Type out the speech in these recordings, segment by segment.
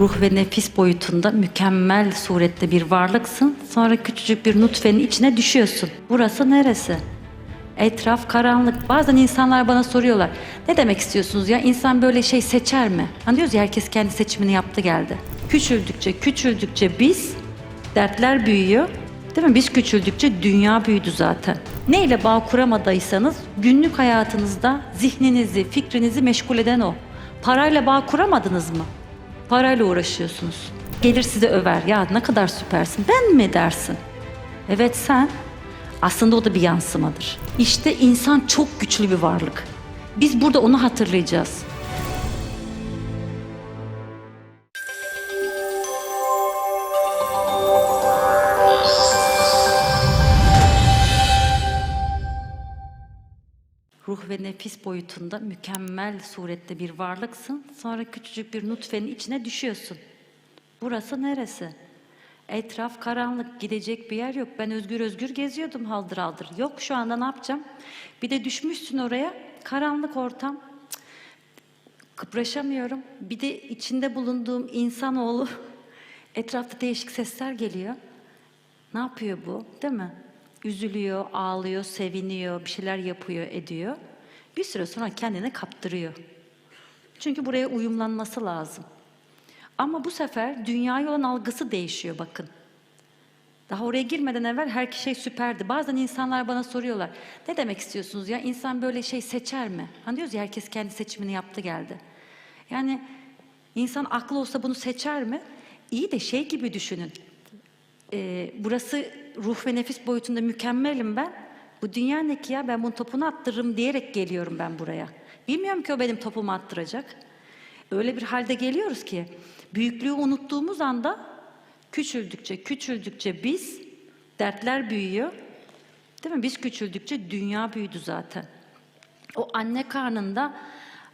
ruh ve nefis boyutunda mükemmel surette bir varlıksın. Sonra küçücük bir nutfenin içine düşüyorsun. Burası neresi? Etraf karanlık. Bazen insanlar bana soruyorlar. Ne demek istiyorsunuz ya? İnsan böyle şey seçer mi? Hani diyoruz ya herkes kendi seçimini yaptı geldi. Küçüldükçe küçüldükçe biz dertler büyüyor. Değil mi? Biz küçüldükçe dünya büyüdü zaten. Neyle bağ kuramadıysanız günlük hayatınızda zihninizi, fikrinizi meşgul eden o. Parayla bağ kuramadınız mı? Parayla uğraşıyorsunuz. Gelir size över. Ya ne kadar süpersin. Ben mi dersin? Evet sen. Aslında o da bir yansımadır. İşte insan çok güçlü bir varlık. Biz burada onu hatırlayacağız. Ve nefis boyutunda mükemmel surette bir varlıksın. Sonra küçücük bir nutfenin içine düşüyorsun. Burası neresi? Etraf karanlık, gidecek bir yer yok. Ben özgür özgür geziyordum haldır haldır. Yok şu anda ne yapacağım? Bir de düşmüşsün oraya, karanlık ortam. Kıpraşamıyorum. Bir de içinde bulunduğum insanoğlu, etrafta değişik sesler geliyor. Ne yapıyor bu? Değil mi? Üzülüyor, ağlıyor, seviniyor, bir şeyler yapıyor, ediyor. Bir süre sonra kendini kaptırıyor. Çünkü buraya uyumlanması lazım. Ama bu sefer dünyaya olan algısı değişiyor bakın. Daha oraya girmeden evvel her şey süperdi. Bazen insanlar bana soruyorlar. Ne demek istiyorsunuz ya? İnsan böyle şey seçer mi? Hani diyoruz ya herkes kendi seçimini yaptı geldi. Yani insan aklı olsa bunu seçer mi? İyi de şey gibi düşünün. Ee, burası ruh ve nefis boyutunda mükemmelim ben. Bu dünya ne ki ya ben bunun topunu attırırım diyerek geliyorum ben buraya. Bilmiyorum ki o benim topumu attıracak. Öyle bir halde geliyoruz ki büyüklüğü unuttuğumuz anda küçüldükçe küçüldükçe biz dertler büyüyor. Değil mi? Biz küçüldükçe dünya büyüdü zaten. O anne karnında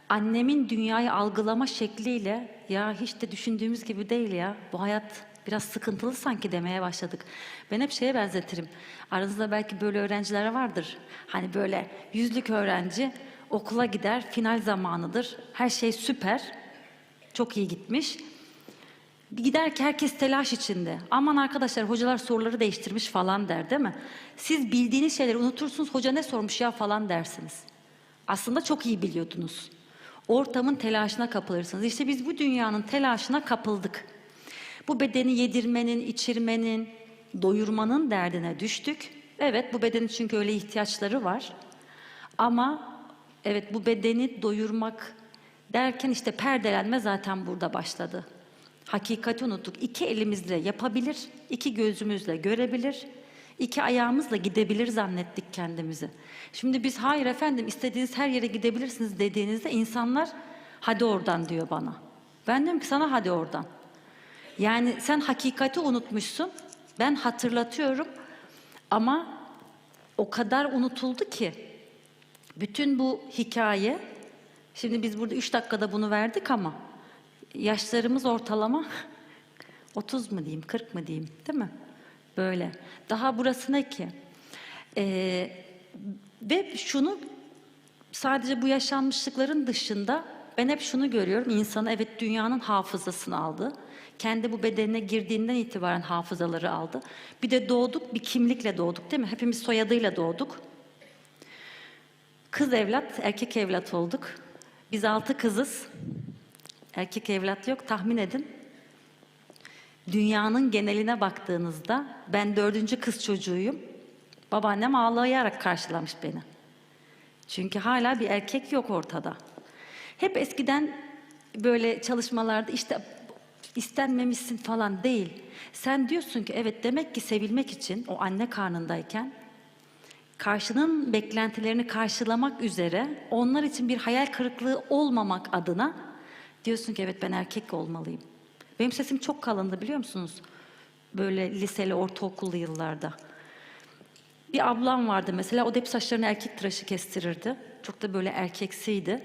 annemin dünyayı algılama şekliyle ya hiç de düşündüğümüz gibi değil ya. Bu hayat biraz sıkıntılı sanki demeye başladık. Ben hep şeye benzetirim. Aranızda belki böyle öğrenciler vardır. Hani böyle yüzlük öğrenci okula gider, final zamanıdır. Her şey süper. Çok iyi gitmiş. Gider ki herkes telaş içinde. Aman arkadaşlar hocalar soruları değiştirmiş falan der değil mi? Siz bildiğiniz şeyleri unutursunuz. Hoca ne sormuş ya falan dersiniz. Aslında çok iyi biliyordunuz. Ortamın telaşına kapılırsınız. İşte biz bu dünyanın telaşına kapıldık. Bu bedeni yedirmenin, içirmenin, doyurmanın derdine düştük. Evet bu bedenin çünkü öyle ihtiyaçları var. Ama evet bu bedeni doyurmak derken işte perdelenme zaten burada başladı. Hakikati unuttuk. İki elimizle yapabilir, iki gözümüzle görebilir, iki ayağımızla gidebilir zannettik kendimizi. Şimdi biz hayır efendim istediğiniz her yere gidebilirsiniz dediğinizde insanlar hadi oradan diyor bana. Ben diyorum ki sana hadi oradan. Yani sen hakikati unutmuşsun. Ben hatırlatıyorum. Ama o kadar unutuldu ki bütün bu hikaye şimdi biz burada üç dakikada bunu verdik ama yaşlarımız ortalama 30 mu diyeyim 40 mı diyeyim değil mi? Böyle. Daha burası ne ki? Ee, ve şunu sadece bu yaşanmışlıkların dışında ben hep şunu görüyorum. İnsanı evet dünyanın hafızasını aldı. Kendi bu bedenine girdiğinden itibaren hafızaları aldı. Bir de doğduk, bir kimlikle doğduk değil mi? Hepimiz soyadıyla doğduk. Kız evlat, erkek evlat olduk. Biz altı kızız. Erkek evlat yok. Tahmin edin. Dünyanın geneline baktığınızda ben dördüncü kız çocuğuyum. Babaannem ağlayarak karşılamış beni. Çünkü hala bir erkek yok ortada. Hep eskiden böyle çalışmalarda işte istenmemişsin falan değil. Sen diyorsun ki evet demek ki sevilmek için o anne karnındayken karşının beklentilerini karşılamak üzere onlar için bir hayal kırıklığı olmamak adına diyorsun ki evet ben erkek olmalıyım. Benim sesim çok kalındı biliyor musunuz? Böyle liseli, ortaokullu yıllarda. Bir ablam vardı mesela, o da hep saçlarını erkek tıraşı kestirirdi. Çok da böyle erkeksiydi.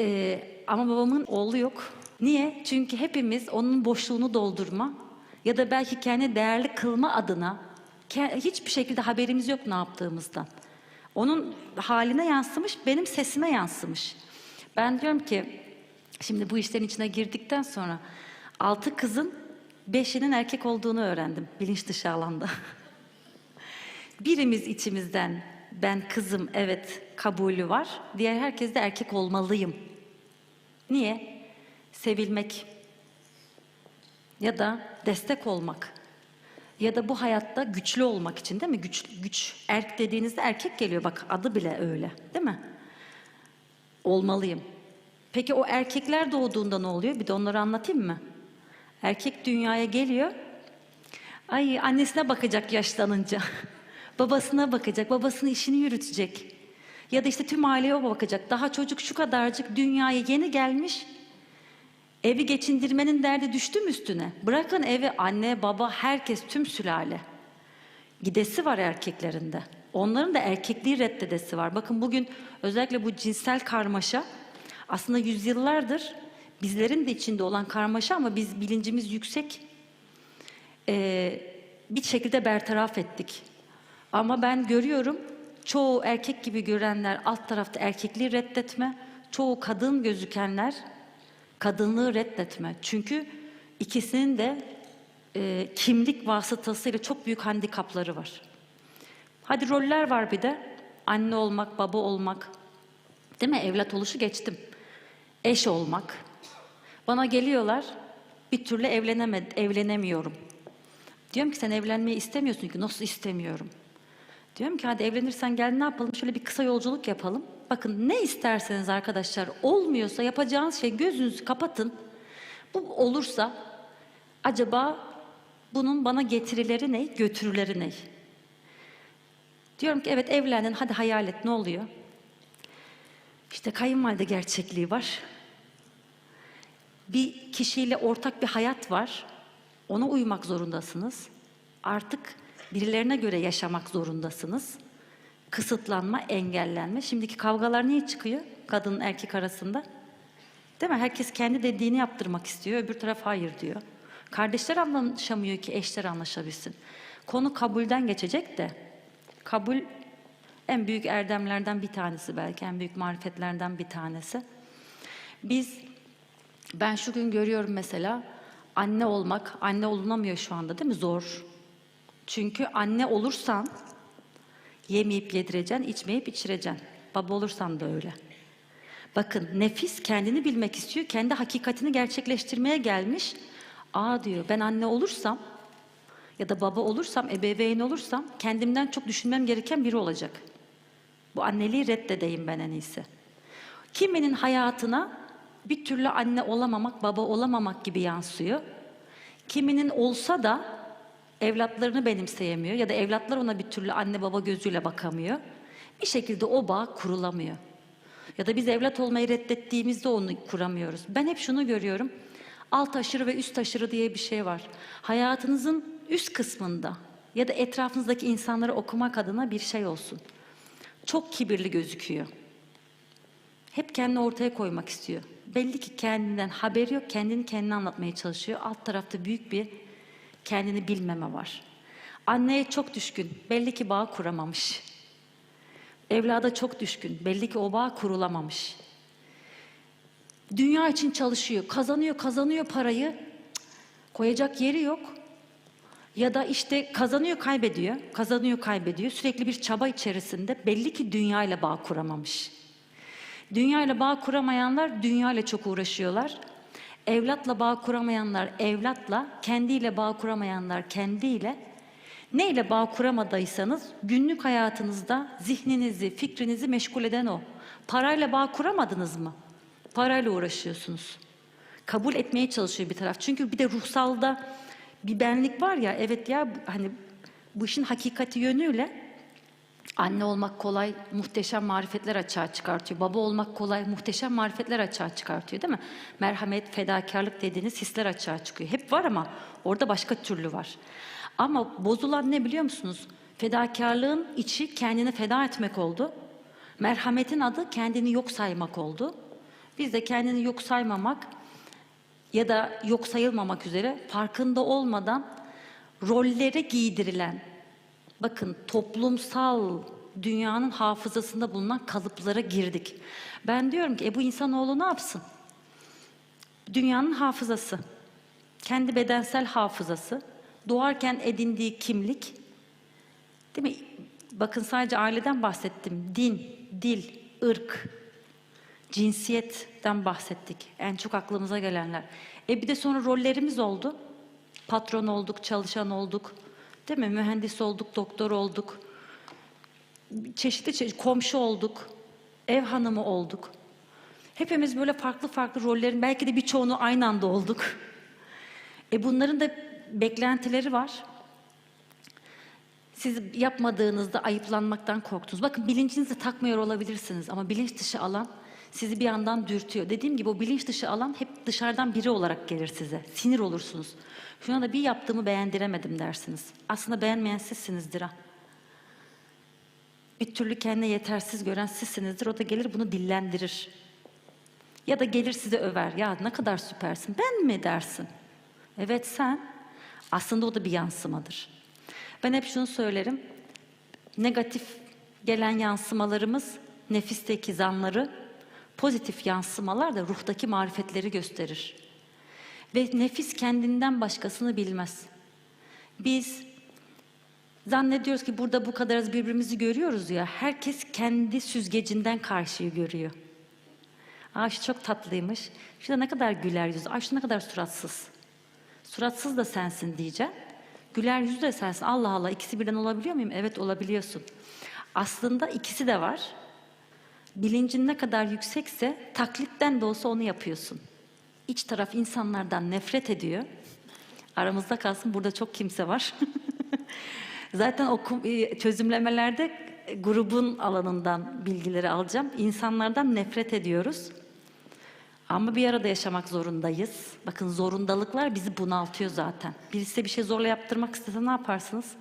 Ee, ama babamın oğlu yok. Niye? Çünkü hepimiz onun boşluğunu doldurma ya da belki kendi değerli kılma adına hiçbir şekilde haberimiz yok ne yaptığımızdan. Onun haline yansımış, benim sesime yansımış. Ben diyorum ki, şimdi bu işlerin içine girdikten sonra Altı kızın beşinin erkek olduğunu öğrendim bilinç dışı alanda. Birimiz içimizden ben kızım evet kabulü var. Diğer herkes de erkek olmalıyım. Niye? Sevilmek ya da destek olmak ya da bu hayatta güçlü olmak için değil mi? Güç, güç erk dediğinizde erkek geliyor bak adı bile öyle değil mi? Olmalıyım. Peki o erkekler doğduğunda ne oluyor? Bir de onları anlatayım mı? Erkek dünyaya geliyor. Ay annesine bakacak yaşlanınca. Babasına bakacak, babasının işini yürütecek. Ya da işte tüm aileye o bakacak. Daha çocuk şu kadarcık dünyaya yeni gelmiş. Evi geçindirmenin derdi düştü mü üstüne? Bırakın evi anne, baba, herkes, tüm sülale. Gidesi var erkeklerinde. Onların da erkekliği reddedesi var. Bakın bugün özellikle bu cinsel karmaşa aslında yüzyıllardır bizlerin de içinde olan karmaşa ama biz bilincimiz yüksek ee, bir şekilde bertaraf ettik. Ama ben görüyorum çoğu erkek gibi görenler alt tarafta erkekliği reddetme, çoğu kadın gözükenler kadınlığı reddetme. Çünkü ikisinin de e, kimlik vasıtasıyla çok büyük handikapları var. Hadi roller var bir de. Anne olmak, baba olmak. Değil mi? Evlat oluşu geçtim. Eş olmak. Bana geliyorlar. Bir türlü evlenemed evlenemiyorum. Diyorum ki sen evlenmeyi istemiyorsun ki nasıl istemiyorum? Diyorum ki hadi evlenirsen gel ne yapalım? Şöyle bir kısa yolculuk yapalım. Bakın ne isterseniz arkadaşlar olmuyorsa yapacağınız şey gözünüzü kapatın. Bu olursa acaba bunun bana getirileri ne, götürüleri ne? Diyorum ki evet evlendin hadi hayal et ne oluyor? İşte kayınvalide gerçekliği var. Bir kişiyle ortak bir hayat var. Ona uymak zorundasınız. Artık birilerine göre yaşamak zorundasınız. Kısıtlanma, engellenme. Şimdiki kavgalar niye çıkıyor kadın erkek arasında? Değil mi? Herkes kendi dediğini yaptırmak istiyor, öbür taraf hayır diyor. Kardeşler anlaşamıyor ki eşler anlaşabilsin. Konu kabulden geçecek de, kabul en büyük erdemlerden bir tanesi belki, en büyük marifetlerden bir tanesi. Biz, ben şu gün görüyorum mesela, anne olmak, anne olunamıyor şu anda değil mi? Zor. Çünkü anne olursan, yemeyip yedireceksin, içmeyip içireceksin. Baba olursan da öyle. Bakın nefis kendini bilmek istiyor, kendi hakikatini gerçekleştirmeye gelmiş. Aa diyor ben anne olursam ya da baba olursam, ebeveyn olursam kendimden çok düşünmem gereken biri olacak. Bu anneliği reddedeyim ben en iyisi. Kiminin hayatına bir türlü anne olamamak, baba olamamak gibi yansıyor. Kiminin olsa da evlatlarını benimseyemiyor ya da evlatlar ona bir türlü anne baba gözüyle bakamıyor. Bir şekilde o bağ kurulamıyor. Ya da biz evlat olmayı reddettiğimizde onu kuramıyoruz. Ben hep şunu görüyorum. Alt aşırı ve üst aşırı diye bir şey var. Hayatınızın üst kısmında ya da etrafınızdaki insanları okumak adına bir şey olsun. Çok kibirli gözüküyor. Hep kendini ortaya koymak istiyor. Belli ki kendinden haberi yok, kendini kendine anlatmaya çalışıyor. Alt tarafta büyük bir kendini bilmeme var. Anneye çok düşkün, belli ki bağ kuramamış. Evlada çok düşkün, belli ki o bağ kurulamamış. Dünya için çalışıyor, kazanıyor, kazanıyor parayı, koyacak yeri yok. Ya da işte kazanıyor, kaybediyor, kazanıyor, kaybediyor. Sürekli bir çaba içerisinde belli ki dünya ile bağ kuramamış. Dünya ile bağ kuramayanlar dünya ile çok uğraşıyorlar. Evlatla bağ kuramayanlar evlatla, kendiyle bağ kuramayanlar kendiyle. Neyle bağ kuramadıysanız günlük hayatınızda zihninizi, fikrinizi meşgul eden o. Parayla bağ kuramadınız mı? Parayla uğraşıyorsunuz. Kabul etmeye çalışıyor bir taraf. Çünkü bir de ruhsalda bir benlik var ya, evet ya hani bu işin hakikati yönüyle Anne olmak kolay, muhteşem marifetler açığa çıkartıyor. Baba olmak kolay, muhteşem marifetler açığa çıkartıyor değil mi? Merhamet, fedakarlık dediğiniz hisler açığa çıkıyor. Hep var ama orada başka türlü var. Ama bozulan ne biliyor musunuz? Fedakarlığın içi kendini feda etmek oldu. Merhametin adı kendini yok saymak oldu. Biz de kendini yok saymamak ya da yok sayılmamak üzere farkında olmadan rollere giydirilen, bakın toplumsal dünyanın hafızasında bulunan kalıplara girdik. Ben diyorum ki e bu insanoğlu ne yapsın? Dünyanın hafızası. kendi bedensel hafızası, doğarken edindiği kimlik, değil mi? Bakın sadece aileden bahsettim. Din, dil, ırk, cinsiyetten bahsettik. En çok aklımıza gelenler. E bir de sonra rollerimiz oldu. Patron olduk, çalışan olduk. Değil mi? Mühendis olduk, doktor olduk. Çeşitli çeşitli komşu olduk. Ev hanımı olduk. Hepimiz böyle farklı farklı rollerin belki de birçoğunu aynı anda olduk. E bunların da beklentileri var. Siz yapmadığınızda ayıplanmaktan korktunuz. Bakın bilincinizi takmıyor olabilirsiniz ama bilinç dışı alan sizi bir yandan dürtüyor. Dediğim gibi o bilinç dışı alan hep dışarıdan biri olarak gelir size. Sinir olursunuz. Şuna da bir yaptığımı beğendiremedim dersiniz. Aslında beğenmeyen sizsinizdir ha. Bir türlü kendine yetersiz gören sizsinizdir. O da gelir bunu dillendirir. Ya da gelir size över. Ya ne kadar süpersin. Ben mi dersin? Evet sen. Aslında o da bir yansımadır. Ben hep şunu söylerim. Negatif gelen yansımalarımız nefisteki zanları, pozitif yansımalar da ruhtaki marifetleri gösterir. Ve nefis kendinden başkasını bilmez. Biz zannediyoruz ki burada bu kadarız birbirimizi görüyoruz ya. Herkes kendi süzgecinden karşıyı görüyor. Aa şu çok tatlıymış. Şu da ne kadar güler yüzlü. Ay şu ne kadar suratsız. Suratsız da sensin diyeceğim. Güler yüzlü de sensin. Allah Allah ikisi birden olabiliyor muyum? Evet olabiliyorsun. Aslında ikisi de var. Bilincin ne kadar yüksekse taklitten de olsa onu yapıyorsun. İç taraf insanlardan nefret ediyor. Aramızda kalsın burada çok kimse var. Zaten o kum- çözümlemelerde grubun alanından bilgileri alacağım. İnsanlardan nefret ediyoruz. Ama bir arada yaşamak zorundayız. Bakın zorundalıklar bizi bunaltıyor zaten. Birisi bir şey zorla yaptırmak istese ne yaparsınız?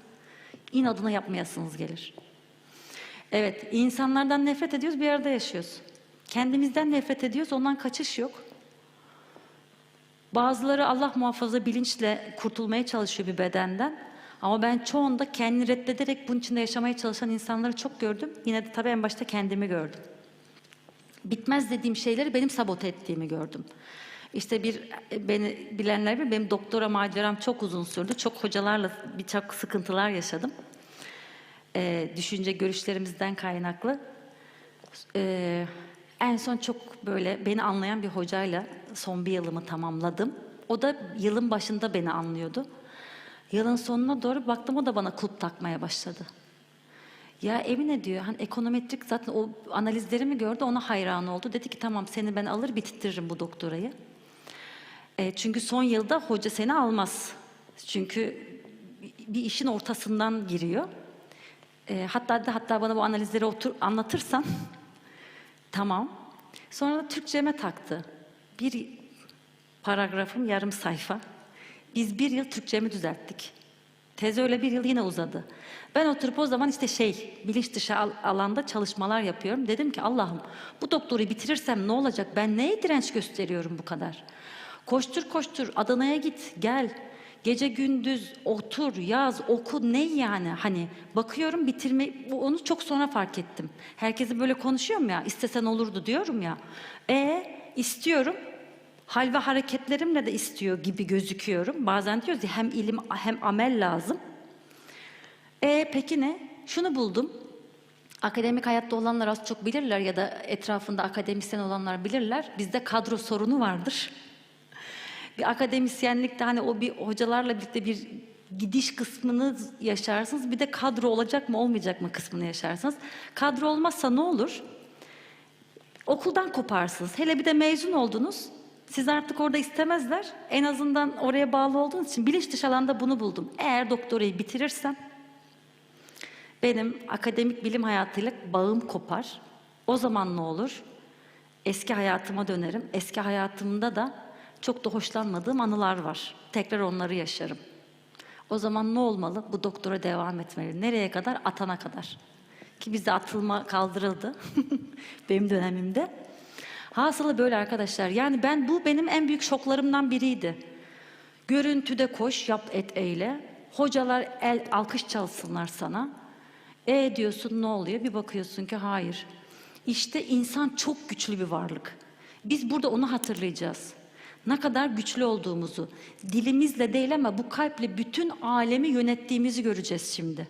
İnadına yapmayasınız gelir. Evet, insanlardan nefret ediyoruz, bir arada yaşıyoruz. Kendimizden nefret ediyoruz, ondan kaçış yok. Bazıları Allah muhafaza bilinçle kurtulmaya çalışıyor bir bedenden. Ama ben çoğunda kendini reddederek bunun içinde yaşamaya çalışan insanları çok gördüm. Yine de tabii en başta kendimi gördüm. Bitmez dediğim şeyleri benim sabote ettiğimi gördüm. İşte bir beni bilenler bilir, benim doktora maceram çok uzun sürdü. Çok hocalarla birçok sıkıntılar yaşadım. Ee, düşünce görüşlerimizden kaynaklı. Ee, en son çok böyle beni anlayan bir hocayla son bir yılımı tamamladım. O da yılın başında beni anlıyordu. Yılın sonuna doğru baktım o da bana kulp takmaya başladı. Ya Emine diyor hani ekonometrik zaten o analizlerimi gördü ona hayran oldu. Dedi ki tamam seni ben alır bitittiririm bu doktorayı. E, çünkü son yılda hoca seni almaz. Çünkü bir işin ortasından giriyor. E, hatta da hatta bana bu analizleri otur, anlatırsan tamam. Sonra da Türkçeme taktı. Bir paragrafım yarım sayfa. Biz bir yıl Türkçemi düzelttik. Tez öyle bir yıl yine uzadı. Ben oturup o zaman işte şey bilinç dışı al- alanda çalışmalar yapıyorum. Dedim ki Allah'ım bu doktoru bitirirsem ne olacak? Ben neye direnç gösteriyorum bu kadar? Koştur koştur Adana'ya git gel. Gece gündüz otur yaz oku ne yani hani bakıyorum bitirme onu çok sonra fark ettim. Herkesi böyle konuşuyorum ya istesen olurdu diyorum ya. E istiyorum hal ve hareketlerimle de istiyor gibi gözüküyorum. Bazen diyoruz ya hem ilim hem amel lazım. E peki ne? Şunu buldum. Akademik hayatta olanlar az çok bilirler ya da etrafında akademisyen olanlar bilirler. Bizde kadro sorunu vardır. Bir akademisyenlikte hani o bir hocalarla birlikte bir gidiş kısmını yaşarsınız. Bir de kadro olacak mı olmayacak mı kısmını yaşarsınız. Kadro olmazsa ne olur? Okuldan koparsınız. Hele bir de mezun oldunuz. Siz artık orada istemezler. En azından oraya bağlı olduğunuz için bilinç dışı alanda bunu buldum. Eğer doktorayı bitirirsem benim akademik bilim hayatıyla bağım kopar. O zaman ne olur? Eski hayatıma dönerim. Eski hayatımda da çok da hoşlanmadığım anılar var. Tekrar onları yaşarım. O zaman ne olmalı? Bu doktora devam etmeli. Nereye kadar? Atana kadar. Ki bizde atılma kaldırıldı. benim dönemimde. Hasılı böyle arkadaşlar. Yani ben bu benim en büyük şoklarımdan biriydi. Görüntüde koş, yap, et, eyle. Hocalar el alkış çalsınlar sana. E diyorsun ne oluyor? Bir bakıyorsun ki hayır. İşte insan çok güçlü bir varlık. Biz burada onu hatırlayacağız. Ne kadar güçlü olduğumuzu. Dilimizle değil ama bu kalple bütün alemi yönettiğimizi göreceğiz şimdi.